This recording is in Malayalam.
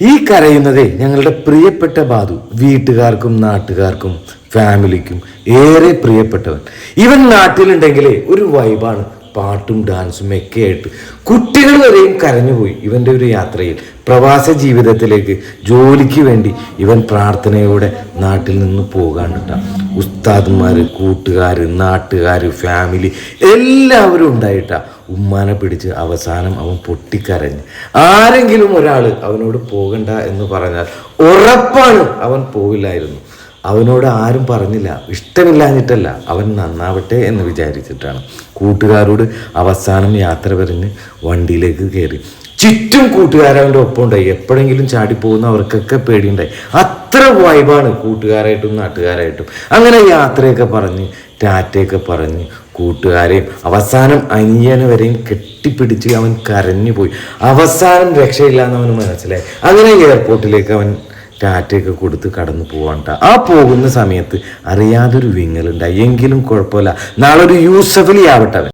ഈ കരയുന്നത് ഞങ്ങളുടെ പ്രിയപ്പെട്ട ബാധു വീട്ടുകാർക്കും നാട്ടുകാർക്കും ഫാമിലിക്കും ഏറെ പ്രിയപ്പെട്ടവൻ. ഇവൻ നാട്ടിലുണ്ടെങ്കിലേ ഒരു വൈബാണ് പാട്ടും ഡാൻസും ഒക്കെ ആയിട്ട് കുട്ടികൾ വരെയും കരഞ്ഞുപോയി ഇവന്റെ ഒരു യാത്രയിൽ. പ്രവാസ ജീവിതത്തിലേക്ക് ജോലിക്ക് വേണ്ടി ഇവൻ പ്രാർത്ഥനയോടെ നാട്ടിൽ നിന്ന് പോകാണ്ടിട്ട ഉസ്താദ്മാർ കൂട്ടുകാർ നാട്ടുകാർ ഫാമിലി എല്ലാവരും ഉണ്ടായിട്ട. ഉമ്മാനെ പിടിച്ച് അവസാനം അവൻ പൊട്ടിക്കരഞ്ഞ്. ആരെങ്കിലും ഒരാൾ അവനോട് പോകണ്ട എന്ന് പറഞ്ഞാൽ ഉറപ്പാണ് അവൻ പോവില്ലായിരുന്നു അവനോട് ആരും പറഞ്ഞില്ല. ഇഷ്ടമില്ലാഞ്ഞിട്ടല്ല. അവൻ നന്നാവട്ടെ എന്ന് വിചാരിച്ചിട്ടാണ്. കൂട്ടുകാരോട് അവസാനം യാത്ര പറഞ്ഞ് വണ്ടിയിലേക്ക് കയറി. ചുറ്റും കൂട്ടുകാരവന്റെ ഒപ്പം ഉണ്ടായി എപ്പോഴെങ്കിലും ചാടിപ്പോകുന്ന അവർക്കൊക്കെ പേടിയുണ്ടായി. അത്ര വൈബാണ് കൂട്ടുകാരായിട്ടും നാട്ടുകാരായിട്ടും. അങ്ങനെ യാത്രയൊക്കെ പറഞ്ഞ് ടാറ്റയൊക്കെ പറഞ്ഞ് കൂട്ടുകാരെയും അവസാനം അനിയനെ വരെയും കെട്ടിപ്പിടിച്ച് അവൻ കരഞ്ഞു പോയി അവസാനം രക്ഷയില്ലാന്ന് അവന് മനസ്സിലായി. അങ്ങനെ എയർപോർട്ടിലേക്ക് അവൻ ടാറ്റയൊക്കെ കൊടുത്ത് കടന്നു പോവാണ്ട ആ പോകുന്ന സമയത്ത് അറിയാതൊരു വിങ്ങലുണ്ടായി. എങ്കിലും കുഴപ്പമില്ല. നാളെ ഒരു യൂസഫലി ആവട്ടെ